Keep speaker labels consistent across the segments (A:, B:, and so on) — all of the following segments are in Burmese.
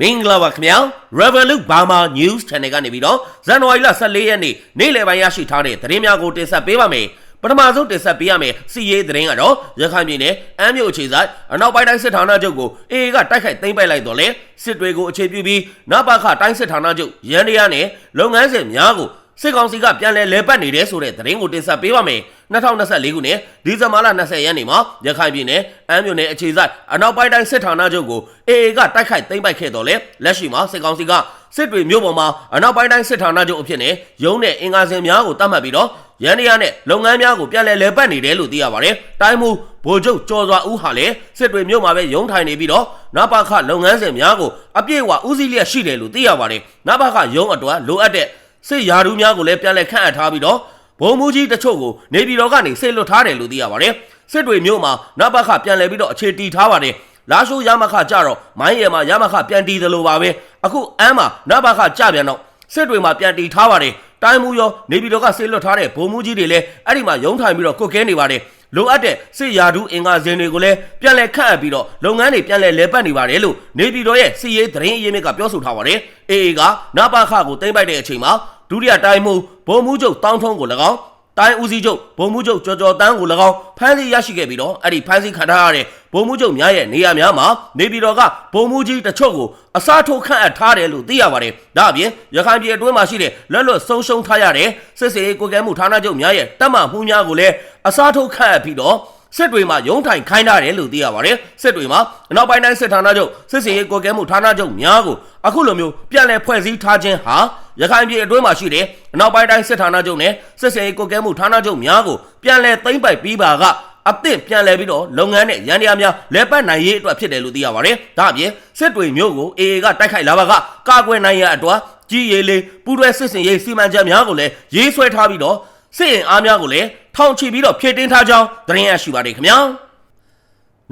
A: မင်္ဂလာပါခင်ဗျာ Revolut Burma News Channel ကနေပြီးတော့ဇန်နဝါရီလ14ရက်နေ့နေ့လယ်ပိုင်းရရှိထားတဲ့သတင်းများကိုတင်ဆက်ပေးပါမယ်ပထမဆုံးတင်ဆက်ပေးရမယ်စီရေးသတင်းကတော့ရခိုင်ပြည်နယ်အမ်းမြို့အခြေဆိုင်အနောက်ပိုင်းတိုင်းစစ်ဌာနချုပ်ကိုအေအေကတိုက်ခိုက်သိမ်းပိုက်လိုက်တော့လေစစ်တွေကိုအခြေပြုပြီးနပခတိုင်းစစ်ဌာနချုပ်ရန်တရားနဲ့လုပ်ငန်းစဉ်များကို စစ်ကောင်စီကပြန်လည်လဲပတ်နေတယ်ဆိုတဲ့သတင်းကိုတင်ဆက်ပေးပါမယ်2024ခုနှစ်ဒီဇင်ဘာလ20ရက်နေ့မှာရခိုင်ပြည်နယ်အမ်းမြို့နယ်အခြေစိုက်အနောက်ပိုင်းတိုင်းစစ်ဌာနချုပ်ကိုအေအေကတိုက်ခိုက်သိမ်းပိုက်ခဲ့တော့လေလက်ရှိမှာစစ်ကောင်စီကစစ်တွေမြို့ပေါ်မှာအနောက်ပိုင်းတိုင်းစစ်ဌာနချုပ်အဖြစ်နဲ့ရုံးနဲ့အင်ကားစင်များကိုတတ်မှတ်ပြီးတော့ရန်ရနဲ့လုပ်ငန်းများကိုပြန်လည်လဲပတ်နေတယ်လို့သိရပါတယ်တိုင်းမူဗိုလ်ချုပ်ကျော်စွာဦးဟာလည်းစစ်တွေမြို့မှာပဲရုံးထိုင်နေပြီးတော့နပခလုပ်ငန်းစဉ်များကိုအပြည့်အဝဦးစီးလျက်ရှိတယ်လို့သိရပါတယ်နပခရုံးအတွက်လိုအပ်တဲ့ စစ်ယာဒူးများကိုလည်းပြန်လည်ခန့်အပ်ထားပြီးတော့ဘုံမူကြီးတချို့ကိုနေပြည်တော်ကနေဆေလွတ်ထားတယ်လို့သိရပါတယ်စစ်တွေမြို့မှာနပခပြန်လည်ပြီးတော့အခြေတီထားပါတယ်လာရှိုးရမခကြတော့မိုင်းရမှာရမခပြန်တီးသလိုပါပဲအခုအမ်းမှာနပခကြပြန်တော့စစ်တွေမှာပြန်တီးထားပါတယ်တိုင်းမှုရောနေပြည်တော်ကဆေလွတ်ထားတဲ့ဘုံမူကြီးတွေလည်းအဲ့ဒီမှာရုံးထိုင်ပြီးတော့ကုတ်ကဲနေပါတယ် လိုအပ်တဲ့စစ်ယာဒူးအင်္ဂါစင်တွေကိုလည်းပြန်လည်ခန့်အပ်ပြီးတော့လုပ်ငန်းတွေပြန်လည်လဲပတ်နေပါတယ်လို့နေပြည်တော်ရဲ့စီရေးသတင်းအရင်းမြစ်ကပြောဆိုထားပါတယ်အေအေကနပခကိုတင်ပိုက်တဲ့အချိန်မှာဒုတိယတိုင်းမှုဘုံမူချုပ်တောင်းထုံးကို၎င်း တိုင်းဦးစီးချုပ်ဘုံမှုချုပ်ကြော်ကြော်တန်းကို၎င်းဖမ်းဆီးရရှိခဲ့ပြီးတော့အဲ့ဒီဖမ်းဆီးခံထားရတဲ့ဘုံမှုချုပ်များရဲ့နေရာများမှာနေပြည်တော်ကဘုံမှုကြီးတချို့ကိုအစားထိုးခန့်အပ်ထားတယ်လို့သိရပါတယ်။ဒါအပြင်ရခိုင်ပြည်အတွင်းမှာရှိတဲ့လက်လွတ်ဆုံးရှုံးထားရတဲ့စစ်စေးကိုကဲမှုဌာနချုပ်များရဲ့တပ်မမှုများကိုလည်းအစားထိုးခန့်အပ်ပြီးတော့စစ်တွေမှာရုံးထိုင်ခိုင်းထားတယ်လို့သိရပါတယ်စစ်တွေမှာအနောက်ပိုင်းတိုင်းစစ်ဌာနချုပ်စစ်စင်ရေးကိုကဲမှုဌာနချုပ်များကိုအခုလိုမျိုးပြန်လည်ဖွဲ့စည်းထားခြင်းဟာ ရခိုင်ပြည်အတွင်းမှာရှိတဲ့အနောက်ပိုင်းတိုင်းစစ်ဌာနချုပ်နဲ့စစ်စင်ရေးကိုကဲမှုဌာနချုပ်များကိုပြန်လည်သိမ်းပိုက်ပြီးပါကအသင့်ပြန်လဲပြီးတော့လုပ်ငန်းနဲ့ရန်တရားများလဲပတ်နိုင်ရေးအတွက်ဖြစ်တယ်လို့သိရပါတယ်။ဒါအပြင်စစ်တွေမျိုးကို AA ကတိုက်ခိုက်လာပါကကာကွယ်နိုင်ရအတွက်ကြီးရေးလေးပူးတွဲစစ်စင်ရေးစီမံချက်များကိုလည်းရေးဆွဲထားပြီးတော့စစ်ရင်အားများကိုလည်းထောင်ချီပြီးတော့ဖြည့်တင်းထားကြောင်းသတင်းရရှိပါတယ်ခင်ဗျာ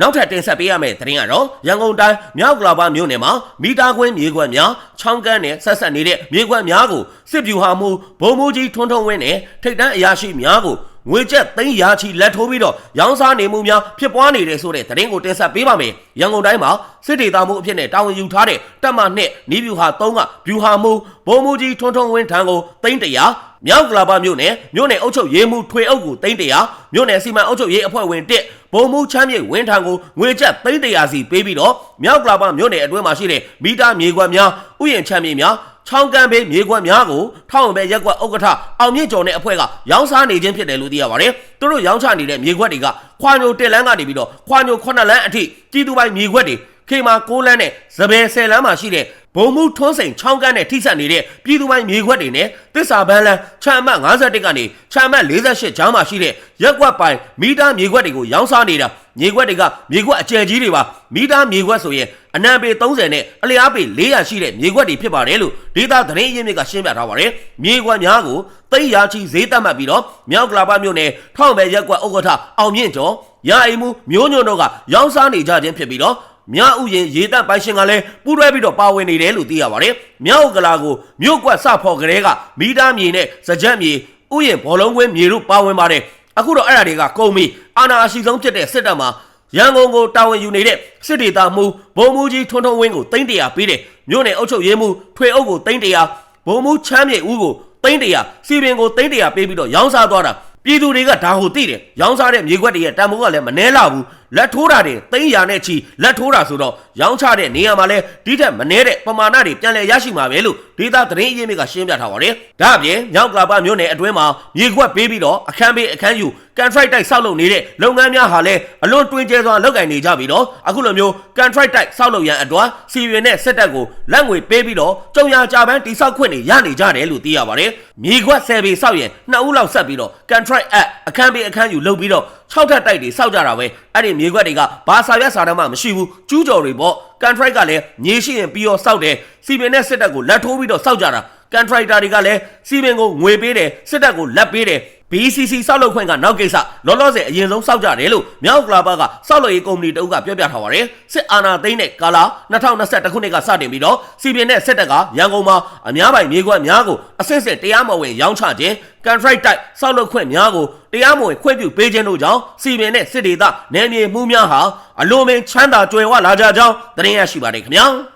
A: နောက်ထပ်တင်ဆက်ပေးရမယ့်သတင်းကတော့ရန်ကုန်တိုင်းမြောက်ကလာပါမြို့နယ်မှာမီတာခွင်းမြေခွက်များချောင်းကန်းနဲ့ဆက်ဆက်နေတဲ့မြေခွက်များကိုစစ်ဗျူဟာမှုဘုံမိုးကြီးထွန်းထုံဝင်းနဲ့ထိတ်တန်းအရာရှိများကိုငွေကျပ်သိန်းရာချီလက်ထိုးပြီးတော့ရောင်းစားနေမှုများဖြစ်ပွားနေတယ်ဆိုတဲ့သတင်းကိုတင်ဆက်ပေးပါမယ်။ရန်ကုန်တိုင်းမှာစစ်ဒေသမှုအဖြစ်နဲ့တာဝန်ယူထားတဲ့တပ်မနှစ်နီးဗျူဟာ3ကဗျူဟာမှုဘုံမူကြီးထွန်းထွန်းဝင်းထံကိုသိန်းတရာ မြောက်ကလာပါမြို့နယ်မြို့နယ်အုပ်ချုပ်ရေးမှုထွေအုပ်ကိုသိန်းတရာမြို့နယ်စီမံအုပ်ချုပ်ရေးအဖွဲ့ဝင်တစ်ဘုံမူချမ်းမြေဝင်းထံကိုငွေကျပ်သိန်းတရာစီပေးပြီးတော့မြောက်ကလာပါမြို့နယ်အတွင်းမှာရှိတဲ့မီတာမြေကွက်များဥယျာဉ်ချမ်းမြေများချောင်းကန်းဘေးမြေခွက်များကိုထောက်ပဲရက်ကွက်ဥက္ကဋ္ဌအောင်မြင့်ကျော်နဲ့အဖွဲ့ကရောင်းစားနေခြင်းဖြစ်တယ်လို့သိရပါတယ်။သူတို့ရောင်းချနေတဲ့မြေခွက်တွေကခွာညိုတက်လန်းကနေပြီးတော့ခွာညို9လန်းအထိကြီးသူပိုင်းမြေခွက်တွေ ခေမာ6လန်းနဲ့ဇပယ်10လန်းမှာရှိတဲ့ဘုံမှုထွန်းစိန်ချောင်းကန်းနဲ့ထိစပ်နေတဲ့ပြည်သူပိုင်းမြေခွက်တွေနဲ့တစ္ဆာဘန်းလန်းချမ်းမတ်51ကနေချမ်းမတ်48ကျောင်းမှာရှိတဲ့ရက်ကွက်ပိုင်းမီတာမြေခွက်တွေကိုရောင်းစားနေတာမြေခွက်တွေကမြေခွက်အကျယ်ကြီးတွေပါမီတာမြေခွက်ဆိုရင်အနံပေ30နဲ့အလျားပေ400ရှိတဲ့မြေခွက်တွေဖြစ်ပါတယ်လို့ဒေတာသတင်းအရင်းမြစ်ကရှင်းပြထားပါတယ်မြေခွက်များကိုသိရာချီဈေးတက်မှတ်ပြီးတော့မြောက်ကလာပမြို့နယ်ထောင်ပဲရက်ကွက်ဥက္ကဋ္ဌအောင်မြင့်ကျော်ရာအိမ်မှုမျိုးညွန့်တို့ကရောင်းစားနေကြခြင်းဖြစ်ပြီးတော့ မြဥယင်ရေတပ်ပိုင်ရှင်ကလည်းပူးတွဲပြီးတော့ပါဝင်နေတယ်လို့သိရပါတယ်။မြောက်ကလာကိုမြို့ကွက်စဖော်ကလေးကမီတာမြေနဲ့စကြက်မြေဥယင်ဘောလုံးကွင်းမြေတို့ပါဝင်ပါတယ်။အခုတော့အဲ့ဒါတွေကကုန်ပြီအာနာအရှိဆုံးဖြစ်တဲ့စစ်တပ်မှာရန်ကုန်ကိုတာဝန်ယူနေတဲ့စစ်ဒေသမှုဘုံမူကြီးထွန်းထွန်းဝင်းကိုတိမ့်တရာပေးတယ်မြို့နယ်အုပ်ချုပ်ရေးမှုထွေအုပ်ကိုတိမ့်တရာဘုံမူချမ်းမြေဦးကိုတိမ့်တရာစီပင်ကိုတိမ့်တရာပေးပြီးတော့ရောင်းစားသွားတာပြည်သူတွေကဒါကိုသိတယ်ရောင်းစားတဲ့မြေခွက်တွေရဲ့တန်ဖိုးကလည်းမနှဲလာဘူးလက်ထိုးတာတွေသိန်းရာနဲ့ချီလက်ထိုးတာဆိုတော့ရောင်းချတဲ့နေရာမှာလဲဒီထက်မနှဲတဲ့ပမာဏတွေပြန်လည်ရရှိမှာပဲလို့ဒေတာသတင်းအရင်းမြစ်ကရှင်းပြထားပါတယ်ဒါအပြင်ညောင်ကလာပမြို့နယ်အတွင်းမှာမြေခွက်ပေးပြီးတော့အခန်းပေးအခန်းယူကန်ထရိုက်တိုက်ဆောက်လုပ်နေတဲ့လုပ်ငန်းများဟာလည်းအလွန်တွင်ကျဲစွာလုပ်ကင်နေကြပြီးတော့အခုလိုမျိုးကန်ထရိုက်တိုက်ဆောက်လုပ်ရန်အတွက်စီရင်နဲ့စစ်တပ်ကိုလက်ငွေပေးပြီးတော့ကြုံရကြပန်းတိဆောက်ခွင့်တွေရနေကြတယ်လို့သိရပါတယ်မြေခွက်ဆယ်ပေဆောက်ရင်နှစ်ဦးလောက်ဆက်ပြီးတော့ကန်ထရိုက်အပ်အခန်းပေးအခန်းယူလုပ်ပြီးတော့6ထပ်တိုက်တွေစောက်ကြတာပဲအဲ့ဒီမြေခွက်တွေကဘာစာရွက်စာတမ်းမှမရှိဘူးကျူးကျော်တွေပေါ့ကန်ထရိုက်ကလည်းမြေရှိရင်ပြီးတော့စောက်တယ်စီပင်နဲ့စစ်တပ်ကိုလက်ထိုးပြီးတော့စောက်ကြတာကန်ထရိုက်တာတွေကလည်းစီပင်ကိုငွေပေးတယ်စစ်တပ်ကိုလက်ပေးတယ် BCC စောက်လုပ်ခွင့်ကနောက်ကိစ္စလောလောဆယ်အရင်ဆုံးစောက်ကြတယ်လို့မြောက်ကလာပါကစောက်လုပ်ရေးကုမ္ပဏီတအုပ်ကပြောပြထားပါတယ်စစ်အာဏာသိမ်းတဲ့ကာလ2021ခုနှစ်ကစတင်ပြီးတော့စီပင်နဲ့စစ်တပ်ကရန်ကုန်မှာအများပိုင်မြေကွက်များကိုအစစ်စစ်တရားမဝင်ရောင်းချခြင်းကန်ထရိုက်တိုက်စောက်လုပ်ခွင့်များကိုတရားမဝင်ခွင့်ပြုပေးခြင်းတို့ကြောင့်စီပင်နဲ့စစ်ဒေသနယ်မြေမှုများဟာအလွန်ပင်ချမ်းသာကြွယ်ဝလာကြကြောင်းသတင်းရရှိပါတယ်ခင်ဗျာ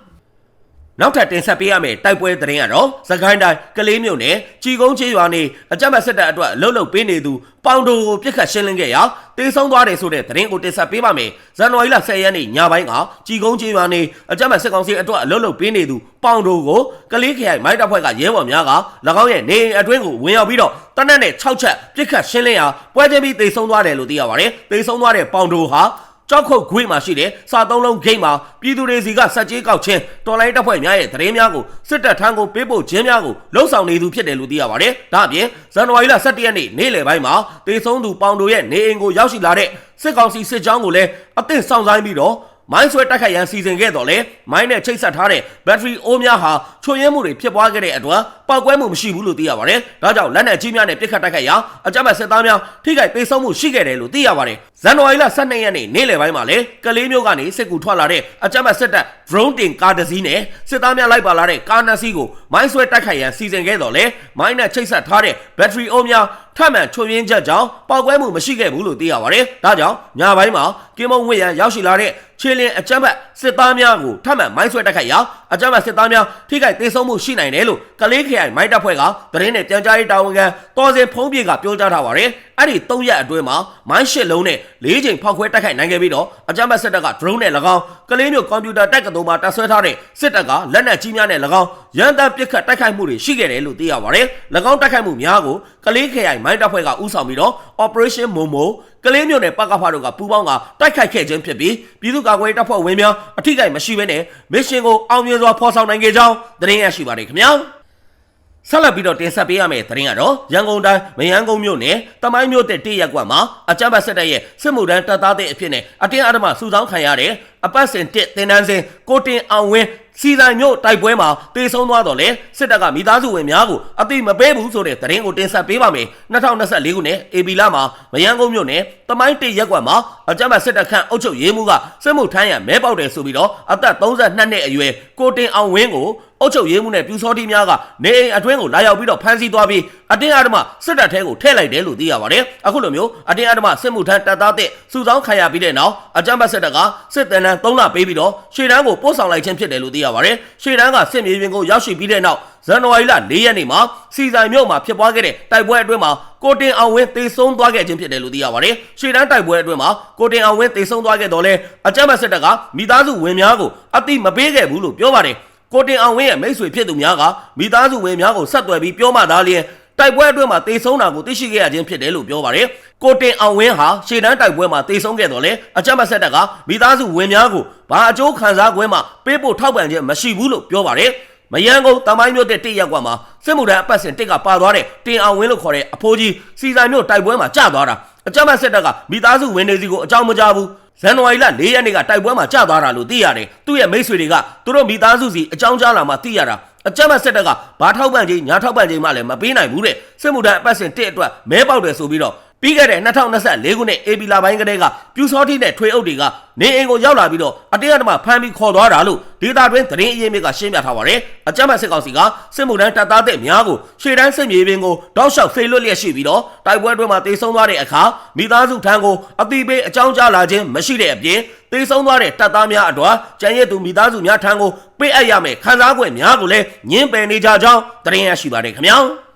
A: နောက်ထပ်တင်ဆက်ပေးရမယ့်တိုက်ပွဲသတင်းကတော့စကိုင်းတိုင်းကလေးမြို့နယ်ကြီးကုန်းချေးရွာနေအကြမ်းဖက်စစ်တပ်အတွက်အလုတ်လုတ်ပေးနေသူပေါင်တိုကိုပြစ်ခတ်ရှင်းလင်းခဲ့ရာတေဆုံးသွားတယ်ဆိုတဲ့သတင်းကိုတင်ဆက်ပေးပါမယ်။ဇန်နဝါရီလ10ရက်နေ့ညပိုင်းကကြီးကုန်းချေးရွာနေအကြမ်းဖက်စစ်ကောင်စီအတွက်အလုတ်လုတ်ပေးနေသူပေါင်တိုကိုကလေးခရိုင်မိုက်တပ်ဖွဲ့ကရဲဘော်များက၎င်းရဲ့နေအိမ်အတွင်းကိုဝင်ရောက်ပြီးတော့တနက်နဲ့6ချက်ပြစ်ခတ်ရှင်းလင်းရာပွဲချင်းပြီးတေဆုံးသွားတယ်လို့သိရပါတယ်။တေဆုံးသွားတဲ့ပေါင်တိုဟာ ကြောက်ခုတ်ခွေးမှာရှိတဲ့စာသုံးလုံးဂိတ်မှာပြည်သူတွေစီကစက်ကြီးကောက်ချင်းတော်လိုင်းတပ်ဖွဲ့များရဲ့သတင်းများကိုစစ်တပ်ထမ်းကိုပေးပို့ခြင်းများကိုလှုံ့ဆော်နေသူဖြစ်တယ်လို့သိရပါတယ်။ဒါ့အပြင်ဇန်နဝါရီလ17ရက်နေ့နေ့လယ်ပိုင်းမှာတေဆုံးသူပေါင်တို့ရဲ့နေအိမ်ကိုရောက်ရှိလာတဲ့စစ်ကောင်စီစစ်ကြောင်းကိုလည်းအသင့်ဆောင်ဆိုင်ပြီးတော့ မိုင်းဆွဲတိုက်ခိုက်ရန်စီစဉ်ခဲ့တော့လေမိုင်းနဲ့ချိတ်ဆက်ထားတဲ့ဘက်ထရီအိုးများဟာချွတ်ယင်းမှုတွေဖြစ်ပွားခဲ့တဲ့အတွက်ပောက်ကွဲမှုမရှိဘူးလို့သိရပါတယ်။ဒါကြောင့်လက်နက်ကြီးများနဲ့ပစ်ခတ်တိုက်ခိုက်ရာအကြမ်းဖက်စစ်သားများထိခိုက်ဒေဆုံးမှုရှိခဲ့တယ်လို့သိရပါတယ်။ဇန်နဝါရီလ12ရက်နေ့နေ့လယ်ပိုင်းမှာလေကလေးမျိုးကနေစစ်ကူထွက်လာတဲ့အကြမ်းဖက်စစ်တပ် drone တင်ကားတစ်စီးနဲ့စစ်သားများလိုက်ပါလာတဲ့ကားနှစ်စီးကိုမိုင်းဆွဲတိုက်ခိုက်ရန်စီစဉ်ခဲ့တော့လေမိုင်းနဲ့ချိတ်ဆက်ထားတဲ့ဘက်ထရီအိုးများ ထမှန်ချွတ်ယင်းချက်ကြောင့်ပောက်ကွဲမှုမရှိခဲ့ဘူးလို့သိရပါတယ်။ဒါကြောင့်ညပိုင်းမှာကင်းမုံဝစ်ရန်ရောက်ရှိလာတဲ့ခြေလင်းအကြမ်းဖက်စစ်သားများကိုထမှန်မိုင်းဆွဲတိုက်ခိုက်ရာအကြမ်းဖက်စစ်သားများထိခိုက်ဒေဆုံးမှုရှိနိုင်တယ်လို့ကလေးခရိုင်မိုင်းတပ်ဖွဲ့ကသတင်းနဲ့ပြန်ကြားရေးတာဝန်ခံတော်စင်ဖုံးပြေကပြောကြားထားပါတယ်။ အဲ့ဒီ၃ရက်အတွင်းမှာမိုင်းရှစ်လုံးနဲ့၄ချိန်ဖောက်ခွဲတိုက်ခိုက်နိုင်ခဲ့ပြီးတော့အကြမ်းဖက်စစ်တပ်က drone နဲ့၎င်းကလေးမျိုးကွန်ပျူတာတက်ကတုံးမှာတပ်ဆွဲထားတဲ့စစ်တပ်ကလက်နက်ကြီးများနဲ့၎င်းရန်တပ်ပစ်ခတ်တိုက်ခိုက်မှုတွေရှိခဲ့တယ်လို့သိရပါတယ်။၎င်းတိုက်ခိုက်မှုများကိုကလေးခရိုင်မိုင်းတပ်ဖွဲ့ကဦးဆောင်ပြီးတော့ Operation Momo ကလေးမျိုးနဲ့ပကဖာတို့ကပူးပေါင်းကတိုက်ခိုက်ခဲ့ခြင်းဖြစ်ပြီးပြည်သူ့ကာကွယ်ရေးတပ်ဖွဲ့ဝင်များအထိကိမရှိဘဲနဲ့မစ်ရှင်ကိုအောင်မြင်စွာဖော်ဆောင်နိုင်ခဲ့ကြောင်းသတင်းရရှိပါတယ်ခင်ဗျာ။ ဆက်လက်ပြီးတော့တင်ဆက်ပေးရမယ့်သတင်းကတော့ရန်ကုန်တိုင်းမယန်းကုန်းမြို့နယ်တမိုင်းမြို့တဲ့တည့်ရက်ကွက်မှာအကြမ်းဖက်စစ်တပ်ရဲ့စစ်မှုထမ်းတပ်သားတဲ့အဖြစ်နဲ့အတင်းအဓမ္မစုဆောင်းခံရတဲ့အပတ်စဉ်တစ်တင်တန်းစဉ်ကိုတင်အောင်ဝင်း စီဆိုင်မြို့တိုက်ပွဲမှာတေဆုံးသွားတော့လေစစ်တပ်ကမိသားစုဝင်များကိုအတိမပေးဘူးဆိုတဲ့သတင်းကိုတင်ဆက်ပေးပါမယ်2024ခုနှစ်အေပီလာမှာမယန်းကုန်းမြို့နယ်တမိုင်းတစ်ရက်ကွက်မှာအကြမ်းဖက်စစ်တပ်ခန့်အုပ်ချုပ်ရေးမှူးကစစ်မှုထမ်းရမဲပေါက်တယ်ဆိုပြီးတော့အသက်32နှစ်အရွယ်ကိုတင်အောင်ဝင်းကိုအုတ်ချုပ်ရေးမှုနဲ့ပြူစောတိများကနေအိမ်အတွင်းကိုလာရောက်ပြီးတော့ဖမ်းဆီးသွားပြီးအတင်းအဓမ္မစစ်တပ်ထဲကိုထည့်လိုက်တယ်လို့သိရပါတယ်။အခုလိုမျိုးအတင်းအဓမ္မစစ်မှုထမ်းတပ်သားတဲ့စုဆောင်းခံရပြီးတဲ့နောက်အကြမ်းဖက်စစ်တပ်ကစစ်တမ်းတန်း3လပေးပြီးတော့ရှေ့တန်းကိုပို့ဆောင်လိုက်ခြင်းဖြစ်တယ်လို့သိရပါတယ်။ရှေ့တန်းကစစ်မြေပြင်ကိုရောက်ရှိပြီးတဲ့နောက်ဇန်နဝါရီလ၄ရက်နေ့မှာစီဆိုင်မြို့မှာဖြစ်ပွားခဲ့တဲ့တိုက်ပွဲအတွင်းမှာကိုတင်အောင်ဝင်းတေဆုံးသွားခဲ့ခြင်းဖြစ်တယ်လို့သိရပါတယ်။ရှေ့တန်းတိုက်ပွဲအတွင်းမှာကိုတင်အောင်ဝင်းတေဆုံးသွားခဲ့တော့လဲအကြမ်းဖက်စစ်တပ်ကမိသားစုဝင်များကိုအတိမပေးခဲ့ဘူးလို့ပြောပါတယ်။ကိုတင်အောင်ဝင်းရဲ့မိတ်ဆွေဖြစ်သူများကမိသားစုဝင်များကိုဆက်သွယ်ပြီးပြောမှသာလျှင် တိုက်ပွဲအတွင်းမှာတေဆုံးတာကိုသိရှိခဲ့ရခြင်းဖြစ်တယ်လို့ပြောပါတယ်။ကိုတင်အောင်ဝင်းဟာရှေ့တန်းတိုက်ပွဲမှာတေဆုံးခဲ့တော့လေအကြမ်းဖက်ဆက်တပ်ကမိသားစုဝင်များကိုဘာအကျိုးခံစား권မှာပေးဖို့ထောက်ပံ့ခြင်းမရှိဘူးလို့ပြောပါတယ်။မယန်းကုန်းတမိုင်းမြို့တဲ့တိရက်ကွာမှာစစ်မှုထမ်းအပတ်စဉ်တစ်ကပါသွားတဲ့တင်အောင်ဝင်းလို့ခေါ်တဲ့အဖိုးကြီးစီဆိုင်မြို့တိုက်ပွဲမှာကြာသွားတာအကြမ်းဖက်ဆက်တပ်ကမိသားစုဝင်တွေစီကိုအကြောင်းမကြားဘူးဇန်နဝါရီလ၄ရက်နေ့ကတိုက်ပွဲမှာကြာသွားတာလို့သိရတယ်သူ့ရဲ့မိတ်ဆွေတွေကသူတို့မိသားစုစီအကြောင်းကြားလာမှသိရတာ အကြမ်းဖက်စစ်တပ်ကဘာထောက်ပံ့ခြင်းညာထောက်ပံ့ခြင်းမှလည်းမပေးနိုင်ဘူးတဲ့စစ်မှုထမ်းအပတ်စဉ်တစ်အတွက်မဲပေါက်တယ်ဆိုပြီးတော့ ပြီးခဲ့တဲ့2024ခုနှစ်အေပီလာပိုင်းကတည်းကပြူစောတိနဲ့ထွေအုပ်တွေကနေအိမ်ကိုရောက်လာပြီးတော့အတင်းအဓမ္မဖမ်းပြီးခေါ်သွားတာလို့ဒေတာတွင်သတင်းအရင်းမြစ်ကရှင်းပြထားပါတယ်။အကြမ်းဖက်စစ်ကောင်စီကစစ်မှုထမ်းတပ်သားတဲ့များကိုရှေ့တန်းစစ်မြေပြင်ကိုတောက်လျှောက်ဖေးလွတ်လျက်ရှိပြီးတော့တိုက်ပွဲတွင်မှာတေဆုံးသွားတဲ့အခါမိသားစုထံကိုအတိပေးအကြောင်းကြားလာခြင်းမရှိတဲ့အပြင်တေဆုံးသွားတဲ့တပ်သားများအတွက်ကျန်ရည်သူမိသားစုများထံကိုပေးအပ်ရမယ်ခံစား권များကိုလည်းညှင်းပယ်နေကြကြောင်းသတင်းရရှိပါတယ်ခင်ဗျာ။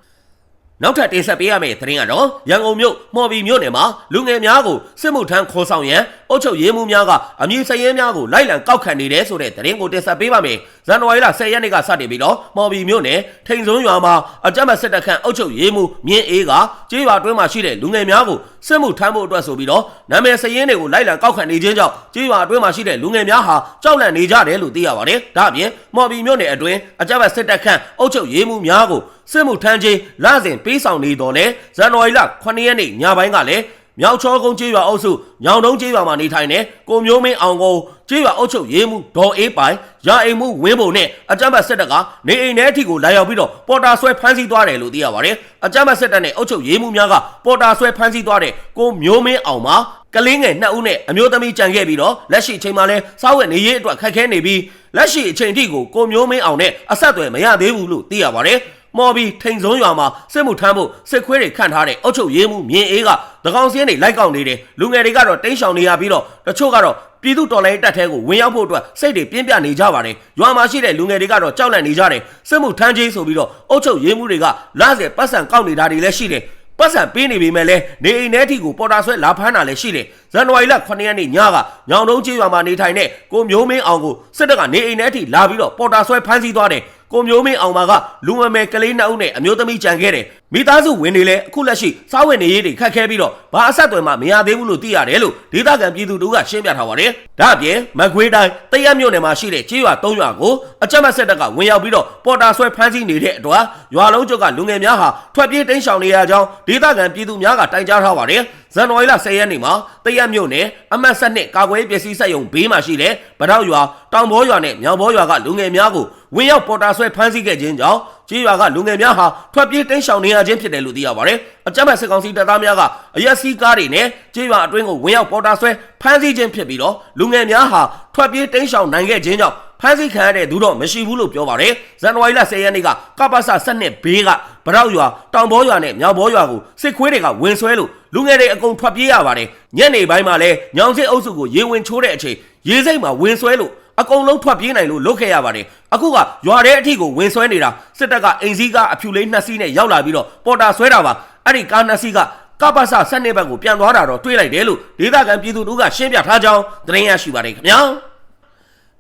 A: နောက်ထပ်တင်ဆက်ပေးရမယ့်သတင်းကတော့ရန်ကုန်မြို့မော်ဘီမြို့နယ်မှာလူငယ်များကိုစစ်မှုထမ်းခေါ်ဆောင်ရန်အုပ်ချုပ်ရေးမှူးများကအမည်စရဲများကိုလိုက်လံကောက်ခံနေတယ်ဆိုတဲ့သတင်းကိုတင်ဆက်ပေးပါမယ်။ဇန်နဝါရီလ10ရက်နေ့ကစတင်ပြီးတော့မော်ဘီမြို့နယ်ထိန်စုံရွာမှာအကြမ်းဖက်စစ်တပ်ခန့်အုပ်ချုပ်ရေးမှူးမြင်းအေးကကြေးရွာတွင်းမှာရှိတဲ့လူငယ်များကိုစစ်မှုထမ်းဖို့အတွက်ဆိုပြီးတော့နာမည်စရင်တွေကိုလိုက်လံကောက်ခံနေခြင်းကြောင့်ကြေးရွာအတွင်းမှာရှိတဲ့လူငယ်များဟာကြောက်လန့်နေကြတယ်လို့သိရပါတယ်။ဒါ့အပြင်မော်ဘီမြို့နယ်အတွင်းအကြမ်းဖက်စစ်တပ်ခန့်အုပ်ချုပ်ရေးမှူးများကိုစစ်မှုထမ်းခြင်းလစဉ်ပေးဆောင်နေတော်လဲဇန်နဝါရီလ9ရက်နေ့ညပိုင်းကလည်း မြောက်ချောကုန်းကျေးရွာအုပ်စုညောင်တုံးကျေးရွာမှာနေထိုင်တဲ့ကိုမျိုးမင်းအောင်ကိုကျေးရွာအုပ်ချုပ်ရေးမှုဒေါ်အေးပိုင်ရာအိမ်မှုဝင်းပုံနဲ့အကြမ်းဖက်စစ်တပ်ကနေအိမ်ထဲအထိကိုလာရောက်ပြီးတော့ပေါ်တာဆွဲဖမ်းဆီးသွားတယ်လို့သိရပါတယ်။အကြမ်းဖက်စစ်တပ်နဲ့အုပ်ချုပ်ရေးမှုများကပေါ်တာဆွဲဖမ်းဆီးသွားတဲ့ကိုမျိုးမင်းအောင်မှာကလေးငယ်နှစ်ဦးနဲ့အမျိုးသမီးကြံခဲ့ပြီးတော့လက်ရှိအချိန်မှာလဲစားဝတ်နေရေးအတွက်ခက်ခဲနေပြီးလက်ရှိအချိန်ထိကိုကိုမျိုးမင်းအောင်နဲ့အဆက်အသွယ်မရသေးဘူးလို့သိရပါတယ်။ မော်ဘီထိန်စုံရွာမှာစစ်မှုထမ်းဖို့စစ်ခွေးတွေခန့်ထားတဲ့အုပ်ချုပ်ရေးမှုမြင်းအေးကတကောင်စင်းတွေလိုက်ကောက်နေတယ်လူငယ်တွေကတော့တိန့်ရှောင်နေရပြီးတော့တချို့ကတော့ပြည်သူတော်လှန်ရေးတပ်ထဲကိုဝင်ရောက်ဖို့အတွက်စိတ်တွေပြင်းပြနေကြပါတယ်ရွာမှာရှိတဲ့လူငယ်တွေကတော့ကြောက်လန့်နေကြတယ်စစ်မှုထမ်းကြီးဆိုပြီးတော့အုတ်ချုပ်ရေးမှုတွေကလာစေပတ်စံကောက်နေတာတွေလည်းရှိတယ်ပတ်စံပေးနေပေမဲ့လည်းနေအိမ်ထဲအထိကိုပေါ်တာဆွဲလာဖမ်းတာလည်းရှိတယ်ဇန်နဝါရီလ9ရက်နေ့ညကညောင်တုံးကြီးရွာမှာနေထိုင်တဲ့ကိုမျိုးမင်းအောင်ကိုစစ်တပ်ကနေအိမ်ထဲအထိလာပြီးတော့ပေါ်တာဆွဲဖမ်းဆီးသွားတယ် ကိုမျိုးမင်းအောင်ပါကလူငယ်မယ်ကလေးနှစ်ဦးနဲ့အမျိုးသမီးကြံခဲ့တယ်မိသားစုဝင်တွေလည်းအခုလက်ရှိစားဝင်နေရေးတွေခက်ခဲပြီးတော့ဘာအဆက်အသွယ်မှမရသေးဘူးလို့သိရတယ်လို့ဒေသခံပြည်သူတို့ကရှင်းပြထားပါတယ်ဒါအပြင်မကွေးတိုင်းတရက်မြို့နယ်မှာရှိတဲ့ကြေးရွာ၃ရွာကိုအကြမ်းဖက်စစ်တပ်ကဝင်ရောက်ပြီးတော့ပေါ်တာဆွဲဖမ်းဆီးနေတဲ့အတွက်ရွာလုံးကျုပ်ကလူငယ်များဟာထွက်ပြေးတိမ်းရှောင်နေရကြောင်းဒေသခံပြည်သူများကတိုင်ကြားထားပါတယ်ဇန်နဝါရီလ10ရက်နေ့မှာတရက်မြို့နယ်အမတ်ဆက်နှစ်ကာကွယ်ရေးပစ္စည်းစက်ရုံဘေးမှာရှိတဲ့ဗတောက်ရွာတောင်ဘောရွာနဲ့မြောင်ဘောရွာကလူငယ်များကို ဝင်ရောက်ပေါ်တာဆွဲဖမ်းဆီးခဲ့ခြင်းကြောင့်ကြေးရွာကလူငယ်များဟာထွက်ပြေးတိမ်းရှောင်နေရခြင်းဖြစ်တယ်လို့သိရပါတယ်။အကြမ်းဖက်စစ်ကောင်စီတပ်သားများကအရက်စီးကားတွေနဲ့ကြေးရွာအတွင်းကိုဝင်ရောက်ပေါ်တာဆွဲဖမ်းဆီးခြင်းဖြစ်ပြီးတော့လူငယ်များဟာထွက်ပြေးတိမ်းရှောင်နိုင်ခဲ့ခြင်းကြောင့်ဖမ်းဆီးခံရတဲ့သူတော့မရှိဘူးလို့ပြောပါတယ်။ဇန်နဝါရီလ10ရက်နေ့ကကပ္ပစစနစ်ဘေးကဗရောက်ရွာတောင်ဘောရွာနဲ့မြောက်ဘောရွာကိုစစ်ခွေးတွေကဝင်ဆွဲလို့လူငယ်တွေအကုန်ထွက်ပြေးရပါတယ်။ညနေပိုင်းမှာလည်းညောင်စစ်အုပ်စုကိုရေဝင်ချိုးတဲ့အချိန်ရေစိတ်မှာဝင်ဆွဲလို့ အကုန်လုံးထွက်ပြေးနိုင်လို့လွတ်ခဲ့ရပါတယ်အခုကရွာထဲအထိကိုဝင်ဆွဲနေတာစစ်တပ်ကအင်စည်းကအဖြူလေးနှစ်စီးနဲ့ရောက်လာပြီးတော့ပေါ်တာဆွဲတာပါအဲ့ဒီကားနှစ်စီးကကပ္ပစဆက်နေဘက်ကိုပြန်သွားတာတော့တွေးလိုက်တယ်လို့ဒေသခံပြည်သူတို့ကရှင်းပြထားကြောင်းသတင်းရရှိပါတယ်ခင်ဗျာ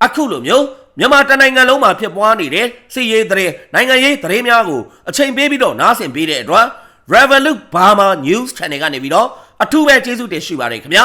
A: အခုလိုမျိုးမြန်မာတနိုင်ငံလုံးမှာဖြစ်ပွားနေတဲ့စစ်ရေးသတင်းနိုင်ငံရေးသတင်းများကိုအချိန်ပေးပြီးတော့နားဆင်ပေးတဲ့အတွက် Revolut Burma News Channel ကနေပြီးတော့အထူးပဲကျေးဇူးတင်ရှိပါတယ်ခင်ဗျာ